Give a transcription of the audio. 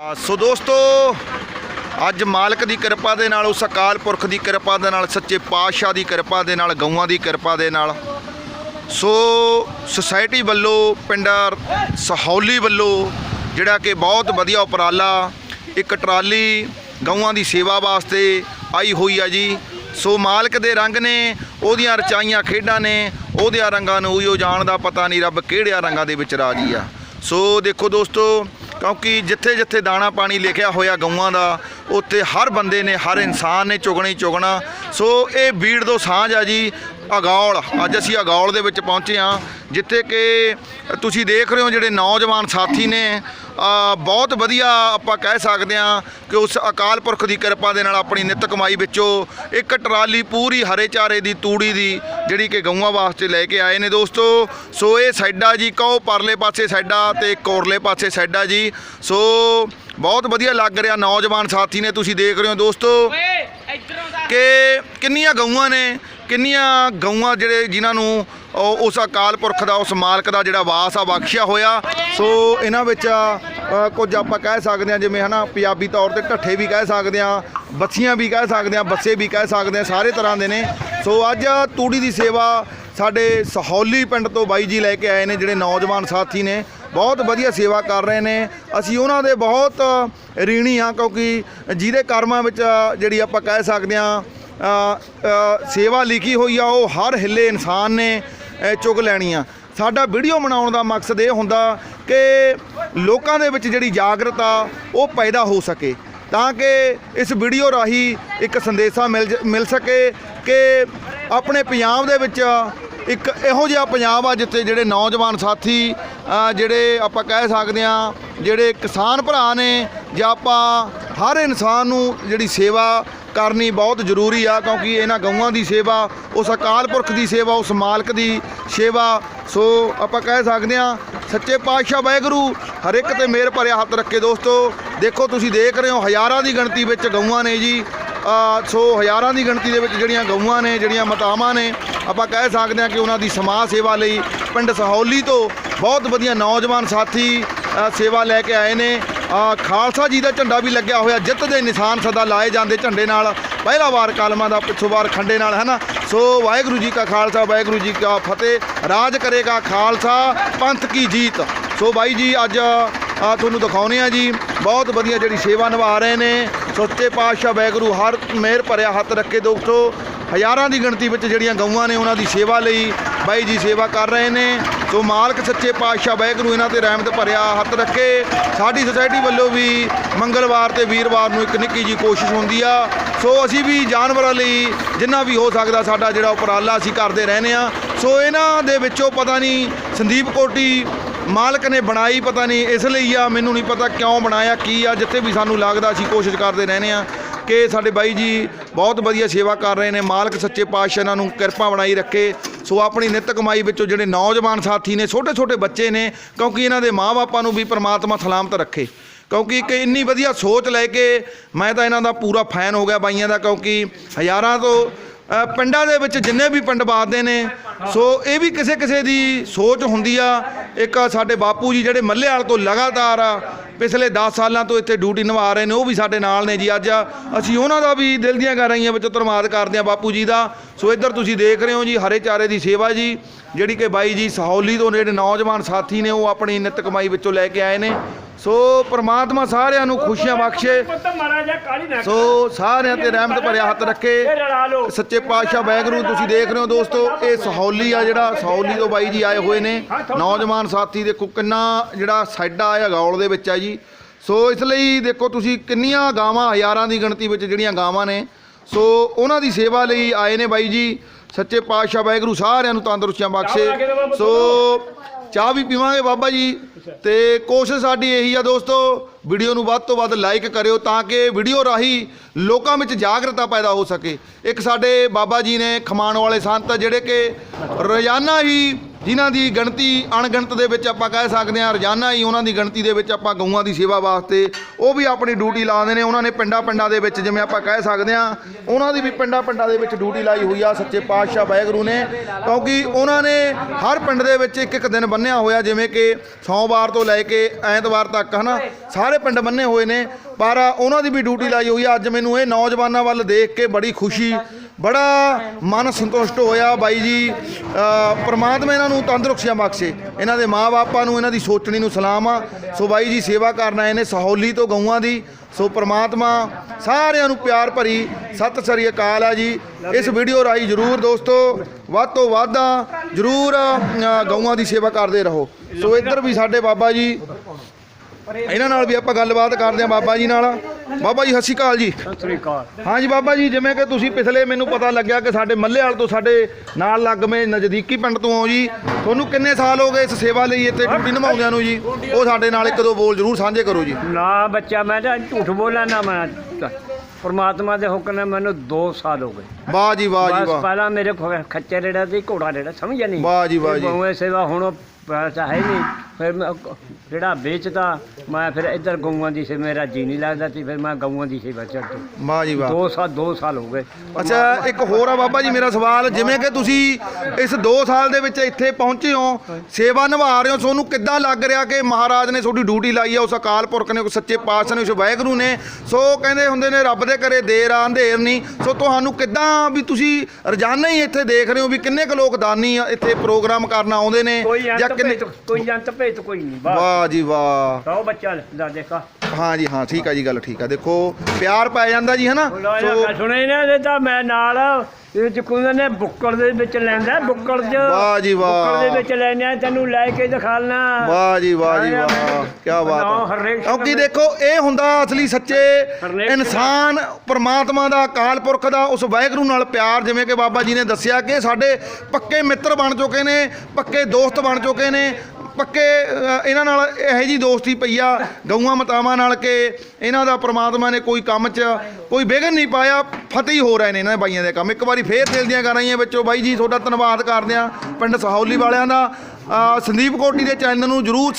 ਸੋ ਦੋਸਤੋ, ਅੱਜ ਮਾਲਕ ਦੀ ਕਿਰਪਾ ਦੇ ਨਾਲ, ਉਸ ਅਕਾਲ ਪੁਰਖ ਦੀ ਕਿਰਪਾ ਦੇ ਨਾਲ, ਸੱਚੇ ਪਾਤਸ਼ਾਹ ਦੀ ਕਿਰਪਾ ਦੇ ਨਾਲ, ਗਊਆਂ ਦੀ ਕਿਰਪਾ ਦੇ ਨਾਲ, ਸੋ ਸੁਸਾਇਟੀ ਵੱਲੋਂ, ਪਿੰਡ ਸਹੌਲੀ ਵੱਲੋਂ, ਜਿਹੜਾ ਕਿ ਬਹੁਤ ਵਧੀਆ ਉਪਰਾਲਾ, ਇੱਕ ਟਰਾਲੀ ਗਊਆਂ ਦੀ ਸੇਵਾ ਵਾਸਤੇ ਆਈ ਹੋਈ ਆ ਜੀ। ਸੋ ਮਾਲਕ ਦੇ ਰੰਗ ਨੇ, ਉਹਦੀਆਂ ਰਚਾਈਆਂ ਖੇਡਾਂ ਨੇ ਉਹਦੇ ਰੰਗਾਂ ਨੂੰ ਉਹ ਜਾਣ ਦਾ ਪਤਾ ਨਹੀਂ ਰੱਬ ਕਿਹੜਿਆਂ ਰੰਗਾਂ ਦੇ ਵਿੱਚ ਰਾਜੀ ਆ। ਸੋ ਦੇਖੋ ਦੋਸਤੋ ਕਿਉਂਕਿ ਜਿੱਥੇ ਜਿੱਥੇ ਦਾਣਾ ਪਾਣੀ ਲਿਖਿਆ ਹੋਇਆ ਗਊਆਂ ਦਾ, ਉੱਥੇ ਹਰ ਬੰਦੇ ਨੇ, ਹਰ ਇਨਸਾਨ ਨੇ ਚੁਗਣੀ ਚੁਗਣਾ। ਸੋ ਇਹ ਬੀੜ ਤੋਂ ਸਾਂਝ ਆ ਜੀ। ਅਗੌਲ ਅੱਜ ਅਸੀਂ ਅਗੌਲ ਦੇ ਵਿੱਚ ਪਹੁੰਚੇ ਹਾਂ ਜਿੱਥੇ ਕਿ ਤੁਸੀਂ ਦੇਖ ਰਹੇ ਹੋ ਜਿਹੜੇ ਨੌਜਵਾਨ ਸਾਥੀ ਨੇ ਬਹੁਤ ਵਧੀਆ ਆਪਾਂ ਕਹਿ ਸਕਦੇ ਹਾਂ ਕਿ ਉਸ ਅਕਾਲ ਪੁਰਖ ਦੀ ਕਿਰਪਾ ਦੇ ਨਾਲ ਆਪਣੀ ਨਿੱਤ ਕਮਾਈ ਵਿੱਚੋਂ ਇੱਕ ਟਰਾਲੀ ਪੂਰੀ ਹਰੇ ਚਾਰੇ ਦੀ ਤੂੜੀ ਦੀ ਜਿਹੜੀ ਕਿ ਗਊਆਂ ਵਾਸਤੇ ਲੈ ਕੇ ਆਏ ਨੇ ਦੋਸਤੋ। ਸੋ ਇਹ ਸਾਈਡਾ ਜੀ ਕਹੋ ਪਰਲੇ ਪਾਸੇ ਸਾਈਡਾ ਤੇ ਕੋਰਲੇ ਪਾਸੇ ਸਾਈਡਾ ਜੀ। ਸੋ ਬਹੁਤ ਵਧੀਆ ਲੱਗ ਰਿਹਾ ਨੌਜਵਾਨ ਸਾਥੀ ਨੇ ਤੁਸੀਂ ਦੇਖ ਰਹੇ ਹੋ ਦੋਸਤੋ ਕਿ ਕਿੰਨੀਆਂ ਗਊਆਂ ਨੇ ਕਿੰਨੀਆਂ ਗਊਆਂ ਜਿਹੜੇ ਜਿਨ੍ਹਾਂ ਨੂੰ ਉਹ- ਉਸ ਅਕਾਲ ਪੁਰਖ ਦਾ, ਉਸ ਮਾਲਕ ਦਾ ਜਿਹੜਾ ਵਾਸ ਆ, ਬਖਸ਼ਿਆ ਹੋਇਆ। ਸੋ ਇਹਨਾਂ ਵਿੱਚ ਕੁਝ ਆਪਾਂ ਕਹਿ ਸਕਦੇ ਹਾਂ, ਜਿਵੇਂ ਹਨਾ, ਪੰਜਾਬੀ ਤੌਰ ਤੇ ਢੱਠੇ ਵੀ ਕਹਿ ਸਕਦੇ ਹਾਂ, ਬੱਸੀਆਂ ਵੀ ਕਹਿ ਸਕਦੇ ਹਾਂ, ਬੱਸੇ ਵੀ ਕਹਿ ਸਕਦੇ ਹਾਂ, ਸਾਰੇ ਤਰ੍ਹਾਂ ਦੇ ਨੇ। ਸੋ ਅੱਜ ਤੂੜੀ ਦੀ ਸੇਵਾ ਸਾਡੇ ਸਹੌਲੀ ਪਿੰਡ ਤੋਂ ਬਾਈ ਜੀ ਲੈ ਕੇ ਆਏ ਨੇ, ਜਿਹੜੇ ਨੌਜਵਾਨ ਸਾਥੀ ਨੇ। ਬਹੁਤ ਵਧੀਆ ਸੇਵਾ ਕਰ ਰਹੇ ਨੇ। ਅਸੀਂ ਉਹਨਾਂ ਦੇ ਬਹੁਤ ਰੀਣੀ ਆ ਕਿਉਂਕਿ ਜਿਹਦੇ ਕਰਮਾਂ ਵਿੱਚ ਜਿਹੜੀ ਆਪਾਂ ਕਹਿ ਸਕਦੇ ਹਾਂ ਸੇਵਾ ਲਿਖੀ ਹੋਈ ਆ ਉਹ ਹਰ ਹਿੱਲੇ ਇਨਸਾਨ ਨੇ ਅ, ਲੈਣੀ ਆ। ਸਾਡਾ ਵੀਡੀਓ ਬਣਾਉਣ ਦਾ ਮਕਸਦ ਇਹ ਹੁੰਦਾ ਕਿ ਲੋਕਾਂ ਦੇ ਵਿੱਚ ਜਿਹੜੀ ਜਾਗਰਤਾ ਉਹ ਪੈਦਾ ਹੋ ਸਕੇ। ਤਾਂ ਕਿ ਇਸ ਵੀਡੀਓ ਰਾਹੀਂ ਇੱਕ ਸੰਦੇਸ਼ਾ ਮਿਲ ਜ- ਮਿਲ ਸਕੇ ਕਿ ਆਪਣੇ ਪੰਜਾਬ ਦੇ ਵਿੱਚ ਇੱਕ ਇਹੋ ਜਿਹਾ ਪੰਜਾਬ ਆ ਜਿੱਥੇ ਜਿਹੜੇ ਨੌਜਵਾਨ ਸਾਥੀ ਜਿਹੜੇ ਆਪਾਂ ਕਹਿ ਸਕਦੇ ਆ ਜਿਹੜੇ ਕਿਸਾਨ ਭਰਾ ਨੇ ਜਾਂ ਆਪਾਂ ਹਰ ਇਨਸਾਨ ਨੂੰ ਜਿਹੜੀ ਸੇਵਾ ਕਰਨੀ ਬਹੁਤ ਜ਼ਰੂਰੀ ਆ, ਕਿਉਂਕਿ ਇਹਨਾਂ ਗਊਆਂ ਦੀ ਸੇਵਾ, ਉਸ ਅਕਾਲ ਪੁਰਖ ਦੀ ਸੇਵਾ, ਉਸ ਮਾਲਕ ਦੀ ਸੇਵਾ। ਸੋ ਆਪਾਂ ਕਹਿ ਸਕਦੇ ਆ ਸੱਚੇ ਪਾਤਸ਼ਾਹ ਵਾਹਿਗੁਰੂ, ਹਰ ਇੱਕ ਤੇ ਮੇਰ ਭਰਿਆ ਹੱਥ ਰੱਖੇ ਦੋਸਤੋ। ਦੇਖੋ, ਤੁਸੀਂ ਦੇਖ ਰਹੇ ਹੋ, ਹਜ਼ਾਰਾਂ ਦੀ ਗਿਣਤੀ ਵਿੱਚ ਗਊਆਂ ਨੇ ਜੀ। ਸੋ ਹਜ਼ਾਰਾਂ ਦੀ ਗਿਣਤੀ ਦੇ ਵਿੱਚ ਜਿਹੜੀਆਂ ਗਊਆਂ ਨੇ, ਜਿਹੜੀਆਂ ਮਾਤਾਵਾਂ ਨੇ, ਆਪਾਂ ਕਹਿ ਸਕਦੇ ਹਾਂ ਕਿ ਉਹਨਾਂ ਦੀ ਸਮਾਜ ਸੇਵਾ ਲਈ, ਪਿੰਡ ਸਹੌਲੀ ਤੋਂ ਬਹੁਤ ਵਧੀਆ ਨੌਜਵਾਨ ਸਾਥੀ ਸੇਵਾ ਲੈ ਕੇ ਆਏ ਨੇ। ਖਾਲਸਾ ਜੀ ਦਾ ਝੰਡਾ ਵੀ ਲੱਗਿਆ ਹੋਇਆ, ਜਿੱਤ ਦੇ ਨਿਸ਼ਾਨ ਸਦਾ ਲਾਏ ਜਾਂਦੇ ਝੰਡੇ ਨਾਲ। ਪਹਿਲਾ ਵਾਰ ਕਾਲਮਾਂ ਦਾ ਪਿੱਛੋਂ ਵਾਰ ਖੰਡੇ ਨਾਲ, ਹੈ ਨਾ? ਸੋ ਵਾਹਿਗੁਰੂ ਜੀ ਕਾ ਖਾਲਸਾ, ਵਾਹਿਗੁਰੂ ਜੀ ਕਾ ਫਤਿਹ। ਰਾਜ ਕਰੇਗਾ ਖਾਲਸਾ, ਪੰਥ ਕੀ ਜੀਤ। ਸੋ ਬਾਈ ਜੀ, ਅੱਜ ਆ ਤੁਹਾਨੂੰ ਦਿਖਾਉਨੇ ਆ ਜੀ, ਬਹੁਤ ਵਧੀਆ ਜਿਹੜੀ ਸੇਵਾ ਨਿਭਾ ਰਹੇ ਨੇ। ਸੱਚੇ ਪਾਤਸ਼ਾਹ ਵਾਹਿਗੁਰੂ, ਹਰ ਮਿਹਰ ਭਰਿਆ ਹੱਥ ਰੱਖੇ ਦੋਸਤੋ। ਹਜ਼ਾਰਾਂ ਦੀ ਗਿਣਤੀ ਵਿੱਚ ਜਿਹੜੀਆਂ ਗਊਆਂ ਨੇ ਉਹਨਾਂ ਦੀ ਸੇਵਾ ਲਈ ਬਾਈ ਜੀ ਸੇਵਾ ਕਰ ਰਹੇ ਨੇ। ਸੋ ਮਾਲਕ ਸੱਚੇ ਪਾਤਸ਼ਾਹ ਵਾਹਿਗੁਰੂ ਇਹਨਾਂ ਤੇ ਰਹਿਮਤ ਭਰਿਆ ਹੱਥ ਰੱਖੇ। ਸਾਡੀ ਸੁਸਾਇਟੀ ਵੱਲੋਂ ਵੀ ਮੰਗਲਵਾਰ ਤੇ ਵੀਰਵਾਰ ਨੂੰ ਇੱਕ ਨਿੱਕੀ ਜੀ ਕੋਸ਼ਿਸ਼ ਹੁੰਦੀ ਆ। ਸੋ ਅਸੀਂ ਵੀ ਜਾਨਵਰਾਂ ਲਈ ਜਿੰਨਾ ਵੀ ਹੋ ਸਕਦਾ ਸਾਡਾ ਜਿਹੜਾ ਉਪਰਾਲਾ ਅਸੀਂ ਕਰਦੇ ਰਹਿੰਦੇ ਆ। ਸੋ ਇਹਨਾਂ ਦੇ ਵਿੱਚੋਂ ਪਤਾ ਨਹੀਂ ਸੰਦੀਪ ਕੋਟੀ ਮਾਲਕ ਨੇ ਬਣਾਈ ਪਤਾ ਨਹੀਂ ਇਸ ਲਈ ਆ, ਮੈਨੂੰ ਨਹੀਂ ਪਤਾ ਕਿਉਂ ਬਣਾਇਆ, ਕੀ ਆ, ਜਿੱਥੇ ਵੀ ਸਾਨੂੰ ਲੱਗਦਾ ਅਸੀਂ ਕੋਸ਼ਿਸ਼ ਕਰਦੇ ਰਹਿੰਦੇ ਆ। ਕਿ ਸਾਡੇ ਬਾਈ ਜੀ ਬਹੁਤ ਵਧੀਆ ਸੇਵਾ ਕਰ ਰਹੇ ਨੇ। ਮਾਲਕ ਸੱਚੇ ਪਾਤਸ਼ਾਹ ਇਹਨਾਂ ਨੂੰ ਕਿਰਪਾ ਬਣਾਈ ਰੱਖੇ। ਸੋ ਆਪਣੀ ਨਿੱਤ ਕਮਾਈ ਵਿੱਚੋਂ ਜਿਹੜੇ ਨੌਜਵਾਨ ਸਾਥੀ ਨੇ ਛੋਟੇ ਛੋਟੇ ਬੱਚੇ ਨੇ, ਕਿਉਂਕਿ ਇਹਨਾਂ ਦੇ ਮਾਪਿਆਂ ਨੂੰ ਵੀ ਪ੍ਰਮਾਤਮਾ ਸਲਾਮਤ ਰੱਖੇ। ਕਿਉਂਕਿ ਇੱਕ ਇੰਨੀ ਵਧੀਆ ਸੋਚ ਲੈ ਕੇ ਮੈਂ ਤਾਂ ਇਹਨਾਂ ਦਾ ਪੂਰਾ ਫੈਨ ਹੋ ਗਿਆ ਬਾਈਆਂ ਦਾ, ਕਿਉਂਕਿ ਹਜ਼ਾਰਾਂ ਤੋਂ ਪਿੰਡਾਂ ਦੇ ਵਿੱਚ ਜਿੰਨੇ ਵੀ ਪਿੰਡ ਬਾਦਦੇ ਨੇ, ਸੋ ਇਹ ਵੀ ਕਿਸੇ ਕਿਸੇ ਦੀ ਸੋਚ ਹੁੰਦੀ ਆ। ਇੱਕ ਸਾਡੇ ਬਾਪੂ ਜੀ ਜਿਹੜੇ ਮੱਲੇ ਤੋਂ ਲਗਾਤਾਰ ਪਿਛਲੇ 10 ਸਾਲਾਂ ਤੋਂ ਇੱਥੇ ਡਿਊਟੀ ਨਿਭਾ ਰਹੇ ਨੇ, ਉਹ ਵੀ ਸਾਡੇ ਨਾਲ ਨੇ ਜੀ। ਅੱਜ ਅਸੀਂ ਉਹਨਾਂ ਦਾ ਵੀ ਦਿਲ ਦੀਆਂ ਗਹਿਰਾਈਆਂ ਵਿੱਚ ਧੰਨਵਾਦ ਕਰਦੇ ਹਾਂ ਬਾਪੂ ਜੀ ਦਾ। ਸੋ ਇੱਧਰ ਤੁਸੀਂ ਦੇਖ ਰਹੇ ਹੋ ਜੀ, ਹਰੇ ਚਾਰੇ ਦੀ ਸੇਵਾ ਜੀ, ਜਿਹੜੀ ਕਿ ਬਾਈ ਜੀ ਸਹੌਲੀ ਤੋਂ ਜਿਹੜੇ ਨੌਜਵਾਨ ਸਾਥੀ ਨੇ, ਉਹ ਆਪਣੀ ਨਿੱਤ ਕਮਾਈ ਵਿੱਚੋਂ ਲੈ ਕੇ ਆਏ ਨੇ। ਸੋ ਪ੍ਰਮਾਤਮਾ ਸਾਰਿਆਂ ਨੂੰ ਖੁਸ਼ੀਆਂ ਬਖਸ਼ੇ। ਸੋ ਸਾਰਿਆਂ ਤੇ ਰਹਿਮਤ ਭਰਿਆ ਹੱਥ ਰੱਖੇ। ਸੱਚੇ ਪਾਤਸ਼ਾਹ ਵਾਹਿਗੁਰੂ, ਤੁਸੀਂ ਦੇਖ ਰਹੇ ਹੋ ਦੋਸਤੋ, ਇਹ ਸਹੌਲੀ ਆ ਜਿਹੜਾ, ਸਹੌਲੀ ਤੋਂ ਬਾਈ ਜੀ ਆਏ ਹੋਏ ਨੇ। ਨੌਜਵਾਨ ਸਾਥੀ ਦੇਖੋ, ਕਿੰਨਾ ਜਿਹੜਾ ਸਾਡਾ ਆ ਗੌਲ ਦੇ ਵਿੱਚ ਆ ਜੀ। ਸੋ ਇਸ ਲਈ ਦੇਖੋ ਤੁਸੀਂ ਕਿੰਨੀਆਂ ਗਾਵਾਂ ਹਜ਼ਾਰਾਂ ਦੀ ਗਿਣਤੀ ਵਿੱਚ ਜਿਹੜੀਆਂ ਗਾਵਾਂ ਨੇ ਸੋ ਉਹਨਾਂ ਦੀ ਸੇਵਾ ਲਈ ਆਏ ਨੇ ਬਾਈ ਜੀ ਸੱਚੇ ਪਾਤਸ਼ਾਹ ਵਾਹਿਗੁਰੂ ਸਾਰਿਆਂ ਨੂੰ ਤੰਦਰੁਸਤੀਆਂ ਬਖਸ਼ੇ। ਸੋ ਚਾਹ ਵੀ ਪੀਵਾਂਗੇ ਬਾਬਾ ਜੀ। ਤੇ ਕੋਸ਼ਿਸ਼ ਸਾਡੀ ਇਹੀ ਆ ਦੋਸਤੋ ਵੀਡੀਓ ਨੂੰ ਵੱਧ ਤੋਂ ਵੱਧ ਲਾਈਕ ਕਰਿਓ ਤਾਂ ਕਿ ਵੀਡੀਓ ਰਾਹੀਂ ਲੋਕਾਂ ਵਿੱਚ ਜਾਗਰਤਾ ਪੈਦਾ ਹੋ ਸਕੇ। ਇੱਕ ਸਾਡੇ ਬਾਬਾ ਜੀ ਨੇ ਖਮਾਣ ਵਾਲੇ ਸੰਤ ਜਿਹੜੇ ਕਿ ਰੋਜ਼ਾਨਾ ਹੀ ਜਿਨ੍ਹਾਂ ਦੀ ਗਿਣਤੀ ਅਣਗਿਣਤ ਦੇ ਵਿੱਚ ਆਪਾਂ ਕਹਿ ਸਕਦੇ ਹਾਂ, ਰੋਜ਼ਾਨਾ ਹੀ ਉਹਨਾਂ ਦੀ ਗਿਣਤੀ ਦੇ ਵਿੱਚ ਆਪਾਂ ਗਊਆਂ ਦੀ ਸੇਵਾ ਵਾਸਤੇ ਉਹ ਵੀ ਆਪਣੀ ਡਿਊਟੀ ਲਾਉਂਦੇ ਨੇ, ਉਹਨਾਂ ਨੇ ਪਿੰਡਾਂ ਪਿੰਡਾਂ ਦੇ ਵਿੱਚ ਜਿਵੇਂ ਆਪਾਂ ਕਹਿ ਸਕਦੇ ਹਾਂ, ਉਹਨਾਂ ਦੀ ਵੀ ਪਿੰਡਾਂ ਪਿੰਡਾਂ ਦੇ ਵਿੱਚ ਡਿਊਟੀ ਲਾਈ ਹੋਈ ਆ, ਸੱਚੇ ਪਾਤਸ਼ਾਹ ਵਾਹਿਗੁਰੂ ਨੇ, ਕਿਉਂਕਿ ਉਹਨਾਂ ਨੇ ਹਰ ਪਿੰਡ ਦੇ ਵਿੱਚ ਇੱਕ ਇੱਕ ਦਿਨ ਬੰਨਿਆ ਹੋਇਆ, ਜਿਵੇਂ ਕਿ ਸੋਮਵਾਰ ਤੋਂ ਲੈ ਕੇ ਐਤਵਾਰ ਤੱਕ, ਹਨਾ, ਸਾਰੇ ਪਿੰਡ ਬੰਨੇ ਹੋਏ ਨੇ, ਪਰ ਉਹਨਾਂ ਦੀ ਵੀ ਡਿਊਟੀ ਲਾਈ ਹੋਈ ਆ, ਅੱਜ ਮੈਨੂੰ ਇਹ ਨੌਜਵਾਨਾਂ ਵੱਲ ਦੇਖ ਕੇ ਬੜੀ ਖੁਸ਼ੀ ਬੜਾ ਮਨ ਸੰਤੁਸ਼ਟ ਹੋਇਆ ਬਾਈ ਜੀ। ਅ, ਪ੍ਰਮਾਤਮਾ ਇਹਨਾਂ ਨੂੰ ਤੰਦਰੁਸਤੀਆਂ ਬਖਸ਼ੇ। ਇਹਨਾਂ ਦੇ ਮਾਪੇ ਨੂੰ ਇਹਨਾਂ ਦੀ ਸੋਚਣੀ ਨੂੰ ਸਲਾਮ ਆ। ਸੋ ਬਾਈ ਜੀ ਸੇਵਾ ਕਰਨ ਆਏ ਨੇ ਸਹੌਲੀ ਤੋਂ ਗਊਆਂ ਦੀ। ਸੋ ਪ੍ਰਮਾਤਮਾ ਸਾਰਿਆਂ ਨੂੰ ਪਿਆਰ ਭਰੀ ਸਤਿ ਸ੍ਰੀ ਅਕਾਲ ਆ ਜੀ। ਇਸ ਵੀਡੀਓ ਰਾਹੀਂ ਜਰੂਰ ਦੋਸਤੋ ਵੱਧ ਤੋਂ ਵੱਧ ਜਰੂਰ ਗਊਆਂ ਦੀ ਸੇਵਾ ਕਰਦੇ ਰਹੋ। ਸੋ ਇੱਧਰ ਵੀ ਸਾਡੇ ਬਾਬਾ ਜੀ ਇਹਨਾਂ ਨਾਲ ਵੀ ਆਪਾਂ ਗੱਲਬਾਤ ਕਰਦੇ ਹਾਂ ਬਾਬਾ ਜੀ ਨਾਲ। ਬਾਬਾ ਜੀ ਸਤਿ ਸ਼੍ਰੀ ਅਕਾਲ ਜੀ। ਸਤਿ ਸ੍ਰੀ ਅਕਾਲ। ਹਾਂਜੀ ਬਾਬਾ ਜੀ ਜਿਵੇਂ ਕਿ ਤੁਸੀਂ ਪਿਛਲੇ ਮੈਨੂੰ ਪਤਾ ਲੱਗਿਆ ਕਿ ਸਾਡੇ ਮੱਲੇਵਾਲ ਤੋਂ ਸਾਡੇ ਨਾਲ ਲੱਗਵੇਂ ਨਜ਼ਦੀਕੀ ਪਿੰਡ ਤੋਂ ਹੋ ਜੀ। ਤੁਹਾਨੂੰ ਕਿੰਨੇ ਸਾਲ ਹੋ ਗਏ ਇਸ ਸੇਵਾ ਲਈ ਇੱਥੇ ਡਿਊਟੀ ਨਿਭਾਉਂਦਿਆਂ ਨੂੰ ਜੀ? ਉਹ ਸਾਡੇ ਨਾਲ ਇੱਕ ਦੋ ਬੋਲ ਜ਼ਰੂਰ ਸਾਂਝੇ ਕਰੋ ਜੀ। ਨਾ ਬੱਚਾ ਮੈਂ ਤਾਂ ਝੂਠ ਬੋਲਾਂ ਨਾ ਮੈਂ ਪਰਮਾਤਮਾ ਦੇ ਹੁਕਮ ਨਾਲ ਮੈਨੂੰ 2 ਸਾਲ ਹੋ ਗਏ। ਵਾਹ ਜੀ ਵਾਹ ਜੀ ਵਾਹ। ਪਹਿਲਾਂ ਮੇਰੇ ਕੋਲ ਖੱਚਰ ਜਿਹੜਾ ਸੀ ਘੋੜਾ ਜਿਹੜਾ ਸਮਝਿਆ ਨਹੀਂ? ਵਾਹ ਜੀ, ਵਾਹ ਜੀ। ਗਊਆਂ ਦੀ ਸੇਵਾ ਹੁਣ ਪੈਸਾ ਹੈ ਨਹੀਂ ਫਿਰ ਮੈਂ ਜਿਹੜਾ ਵੇਚਦਾ ਮੈਂ ਫਿਰ ਇੱਧਰ ਗਊਆਂ ਦੀ ਸੇਵਾ ਮੇਰਾ ਜੀ ਨਹੀਂ ਲੱਗਦਾ ਸੀ। ਫਿਰ ਮੈਂ ਗਊਆਂ ਦੀ ਸੇਵਾ ਚੜ ਵਾਹ ਜੀ ਵਾਹ। 2 ਸਾਲ 2 ਸਾਲ ਹੋ ਗਏ। ਅੱਛਾ ਇੱਕ ਹੋਰ ਆ ਬਾਬਾ ਜੀ ਮੇਰਾ ਸਵਾਲ ਜਿਵੇਂ ਕਿ ਤੁਸੀਂ ਇਸ 2 ਸਾਲ ਦੇ ਵਿੱਚ ਇੱਥੇ ਪਹੁੰਚੇ ਹੋ ਸੇਵਾ ਨਿਭਾ ਰਹੇ ਹੋ ਤੁਹਾਨੂੰ ਕਿੱਦਾਂ ਲੱਗ ਰਿਹਾ ਕਿ ਮਹਾਰਾਜ ਨੇ ਤੁਹਾਡੀ ਡਿਊਟੀ ਲਾਈ ਆ ਉਸ ਅਕਾਲ ਪੁਰਖ ਨੇ ਉਸ ਸੱਚੇ ਪਾਤਸ਼ਾਹ ਨੇ ਉਸ ਵਾਹਿਗੁਰੂ ਨੇ? ਸੋ ਕਹਿੰਦੇ ਹੁੰਦੇ ਨੇ ਰੱਬ ਦੇ ਘਰੇ ਦੇਰ ਆ ਅੰਧੇਰ ਨਹੀਂ। ਸੋ ਤੁਹਾਨੂੰ ਕਿੱਦਾਂ ਵੀ ਤੁਸੀਂ ਰੋਜ਼ਾਨਾ ਹੀ ਇੱਥੇ ਦੇਖ ਰਹੇ ਹੋ ਵੀ ਕਿੰਨੇ ਕੁ ਲੋਕ ਦਾਨੀ ਆ ਇੱਥੇ ਪ੍ਰੋਗਰਾਮ ਕਰਨ ਆਉਂਦੇ ਨੇ ਜਾਂ ਕਿੰਨੇ ਭੇਤ ਕੋਈ ਅੰਤ ਭੇਤ ਕੋਈ ਨਹੀਂ ਬਸ ਵਾਹ ਜੀ ਵਾਹ। ਉਹ ਬੱਚਾ ਦਾ ਦੇਖਾ। ਹਾਂ ਜੀ ਹਾਂ ਠੀਕ ਆ ਜੀ ਗੱਲ ਠੀਕ ਆ। ਦੇਖੋ ਪਿਆਰ ਪੈ ਜਾਂਦਾ ਜੀ ਹਨਾ? ਸੋ ਸੁਣੇ ਨਾ ਤਾਂ ਮੈਂ ਨਾਲ ਇਹ ਚੁੱਕੂਗਾ ਨੇ ਬੁੱਕਲ ਦੇ ਵਿੱਚ ਲੈਂਦਾ ਬੁੱਕਲ ਚ ਵਾਹ ਜੀ ਵਾਹ। ਬੁੱਕਲ ਦੇ ਵਿੱਚ ਲੈਣਾ ਤੈਨੂੰ ਲੈ ਕੇ ਦਿਖਾਲਣਾ ਵਾਹ ਜੀ ਵਾਹ ਜੀ ਵਾਹ ਕੀ ਬਾਤ ਹੈ। ਕਿਉਂਕਿ ਦੇਖੋ ਇਹ ਹੁੰਦਾ ਅਸਲੀ ਸੱਚੇ ਇਨਸਾਨ ਪ੍ਰਮਾਤਮਾ ਦਾ ਅਕਾਲ ਪੁਰਖ ਦਾ ਉਸ ਵਾਹਿਗੁਰੂ ਨਾਲ ਪਿਆਰ ਜਿਵੇਂ ਕਿ ਬਾਬਾ ਜੀ ਨੇ ਦੱਸਿਆ ਕਿ ਸਾਡੇ ਪੱਕੇ ਮਿੱਤਰ ਬਣ ਚੁੱਕੇ ਨੇ ਪੱਕੇ ਦੋਸਤ ਬਣ ਚੁੱਕੇ ਨੇ ਪੱਕੇ ਇਹਨਾਂ ਨਾਲ ਇਹੋ ਜੀ ਦੋਸਤੀ ਪਈ ਆ, ਗਊਆਂ ਮਤਾਵਾਂ ਨਾਲ ਕਿ ਇਹਨਾਂ ਦਾ ਪ੍ਰਮਾਤਮਾ ਨੇ ਕੋਈ ਕੰਮ 'ਚ ਕੋਈ ਵਿਘਨ ਨਹੀਂ ਪਾਇਆ, ਫਤਿਹ ਹੀ ਹੋ ਰਹੇ ਨੇ ਇਹਨਾਂ ਦੇ ਬਾਈਆਂ ਦੇ ਕੰਮ। ਇੱਕ ਵਾਰੀ ਫੇਰ ਦਿਲ ਦੀਆਂ ਕਰਾਈਆਂ ਵਿੱਚੋਂ, ਬਾਈ ਜੀ, ਤੁਹਾਡਾ ਧੰਨਵਾਦ ਕਰਦੇ ਆ ਪਿੰਡ ਸਹੌਲੀ ਵਾਲਿਆਂ ਦਾ। ਸੰਦੀਪ ਕੋਟੀ ਦੇ ਚੈਨਲ ਨੂੰ ਜਰੂਰ